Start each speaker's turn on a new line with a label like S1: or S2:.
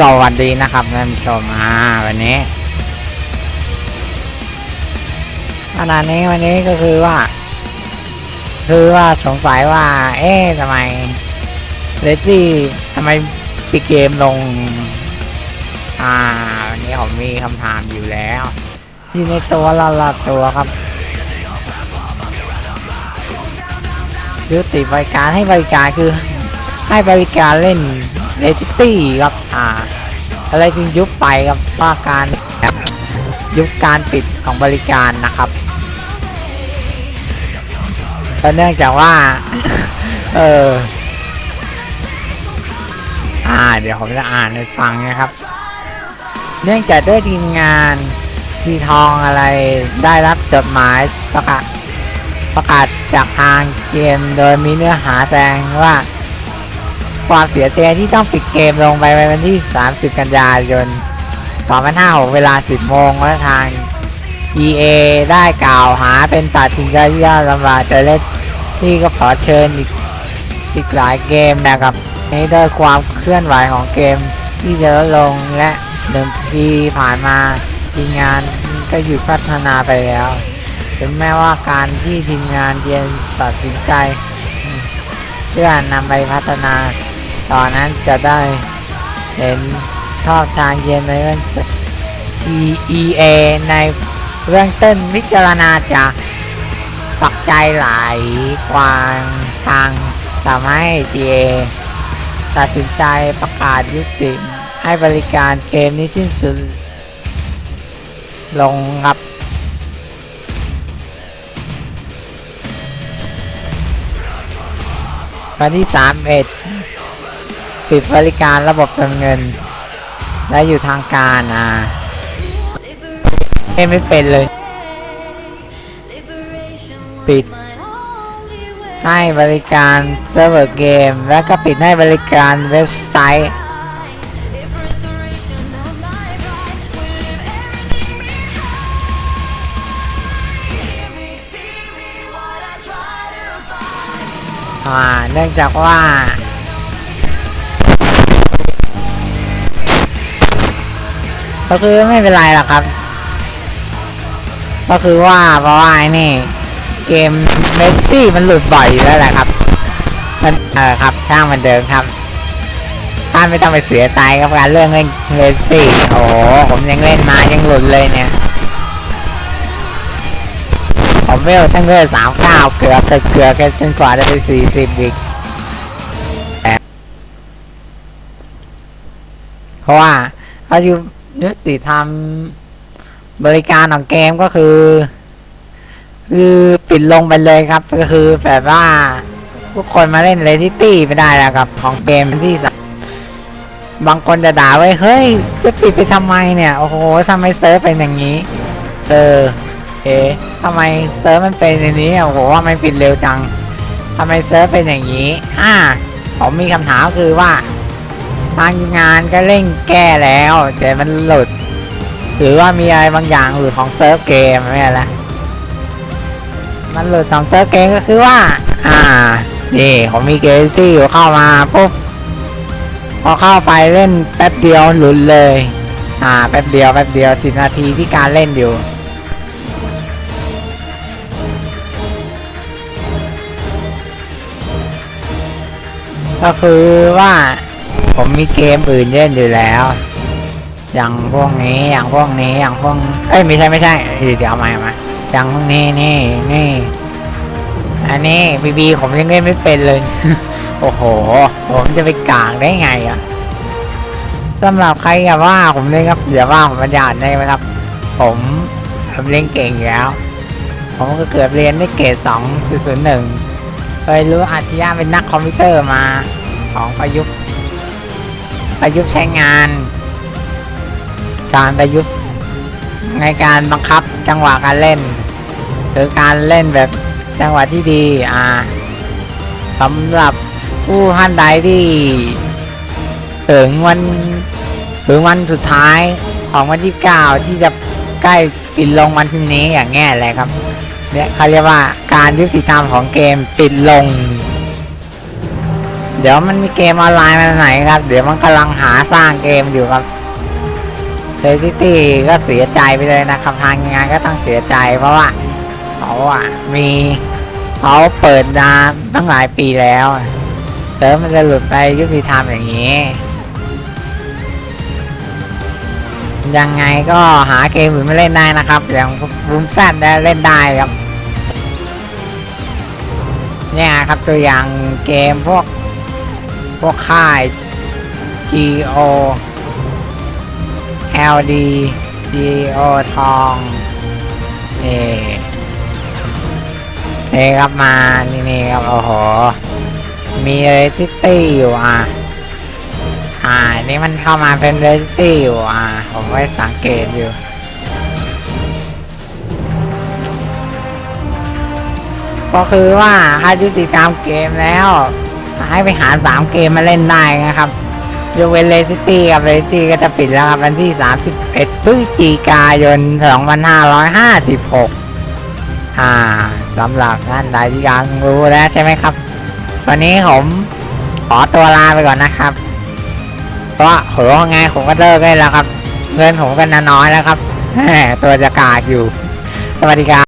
S1: สวัสดีนะครับท่านผู้ชมอ่าวันนี้ขณะนี้วันนี้ก็คือว่า คือว่าสงสัยว่า เอ๊ะทำไมเลตี้ทำไมปีเกมลง อ่า วันนี้ผมมีคำถามอยู่แล้วที่ในตัวละละตัวครับยุติบริการให้บริการคือให้บริการเล่นเลตี้ครับ อ่า อะไรจึงยุบไปครับว่าการยุบการปิดของบริการนะครับเนื่องจากว่า เอออ่า เดี๋ยวผมจะอ่านให้ฟังนะครับ เนื่องจากด้วยทีมงานทีทองอะไรได้รับจดหมายประกาศประกาศจากทางเกมโดยมีเนื้อหาแสดงว่า ความเสียใจที่ต้องปิดเกมลงไปในวันที่ 30 กันยายน2056 เวลา 10 โมงและทาง EA ได้กล่าวหาเป็นตัดสินใจที่ยาลำบากจะเล่นที่ก็ขอเชิญอีกอีกหลายเกมนะครับนี้ด้วยความเคลื่อนไหวของเกมที่จะลดลงและหนึ่งปีผ่านมาทีมงานก็หยุดพัฒนาไปแล้ว ถึงแม้ว่าการที่ทีมงานเยนตัดสินใจเพื่อนำไปพัฒนา ตอนนั้นจะได้เห็นชอบทางเย็นในเรื่อง EA ในเรื่องต้นวิจารณาจากปักใจหลายกวางทางทำให้ GA ตัดสินใจประกาศยุติให้บริการเกมนี้สิ้นสุดลงครับวันที่ 31 ปิดบริการระบบเติมเงิน และอยู่ทางการอ่าเล่นไม่เป็นเลย ปิด ให้บริการเซิร์ฟเวอร์เกม แล้วก็ปิดให้บริการเว็บไซต์อ่าเนื่องจากว่า ก็คือไม่เป็นไรหรอกครับ ก็คือว่าเพราะว่าไอ้นี่เกมเมสซี่มันหลุดบ่อยอยู่แล้วแหละครับมันเออครับช่างมันเดิมครับท่านไม่ต้องไปเสียใจกับการเรื่องเล่นเมสซี่โอ้ผมยังเล่นมายังหลุดเลยเนี่ยผมเวลตั้งเวลสามเก้าเกือบจะเกือบแค่จนกว่าจะไปสี่สิบอีกเพราะว่าเขาอยู่ ยุติธรรมบริการของเกมก็คือ คือปิดลงไปเลยครับ ก็คือแบบว่าทุกคนมาเล่นเลทิตี้ไม่ได้แล้วครับ ของเกมที่สบางคนจะด่าไว้เฮ้ย จะปิดไปทำไมเนี่ย โอ้โหทำไมเซิร์ฟเป็นอย่างนี้ เออเอ๊ะทำไมเซิร์ฟมันเป็นอย่างนี้โอ้โหว่ามันปิดเร็วจังทำไมเซิร์ฟเป็นอย่างนี้ อ่าผมมีคำถามคือว่า ทางงานก็เร่งแก้แล้ว แต่มันหลุด หรือว่ามีอะไรบางอย่างหรือของเซิร์ฟเกมไม่ใช่ละมันหลุดของเซิร์ฟเกมก็คือว่า อ่า นี่ผมมีเกมที่อยู่เข้ามาปุ๊บพอเข้าไปเล่นแป๊บเดียวหลุดเลย อ่าแป๊บเดียวแป๊บเดียวสินาทีที่การเล่นอยู่ก็คือว่า ผมมีเกมอื่นเล่นอยู่แล้ว อย่างพวกนี้อย่างพวกนี้อย่างพวกเอ้ยไม่ใช่ไม่ใช่เดี๋ยวเดี๋ยวเอามามาอย่างพวกนี้นี่นี่อันนี้บีบีผมยังเล่นไม่เป็นเลย โอ้โห ผมจะไปกลางได้ไงอะสำหรับใครอย่าว่าผมเล่นครับอย่าว่าผมประหยัดได้ไหมครับ ผมผมเล่นเก่งแล้ว ผมก็เกือบเรียนได้เกรดสองศูนย์หนึ่งเคยรู้อาชญาเป็นนักคอมพิวเตอร์มา ของประยุกต์ ประยุกต์ใช้งาน การประยุกต์ในการบังคับจังหวะการเล่น หรือการเล่นแบบจังหวะที่ดีอ่าสำหรับผู้ท่านใดที่ถึงวันถึงวันสุดท้ายของวันที่เก้าที่จะใกล้ปิดลงวันพรุ่งนี้อย่างเงี้ยแหละครับเนี่ยเขาเรียกว่าการยุติธรรมของเกมปิดลง เดี๋ยวมันมีเกมออนไลน์มาไหนครับ เดี๋ยวมันกำลังหาสร้างเกมอยู่ครับเซซิตี้ก็เสียใจไปเลยนะครับทางงานก็ต้องเสียใจ เพราะว่าเขาอะมีเขาเปิดนานตั้งหลายปีแล้วเติมมันจะหลุดไปยุติธรรมอย่างนี้ ยังไงก็หาเกมอื่นมาเล่นได้นะครับ อย่างรูมแซดได้เล่นได้ครับ เนี่ยครับตัวอย่างเกมพวก พวกค่าย GO LD GO ทองนี่นี่ครับมา นี่นี่ครับ โอ้โห มีเรซิตี้อยู่อะ อ่า นี่มันเข้ามาเป็นเรซิตี้อยู่อะ ผมไว้สังเกตอยู่ก็คือว่าถ้ายุติตามเกมแล้ว ให้ไปหาสามเกมมาเล่นได้นะครับยกเว้นเลซิตี้กับเลซิตี้ก็จะปิดแล้วครับวันที่ 31พฤศจิกายน 2556 อ่าสำหรับท่านใดที่ยังรู้แล้วใช่ไหมครับ วันนี้ผมขอตัวลาไปก่อนนะครับ เพราะโหไงผมก็เลิกได้แล้วครับ เงินผมก็น้อยแล้วครับ ตัวจะกากอยู่ สวัสดีครับ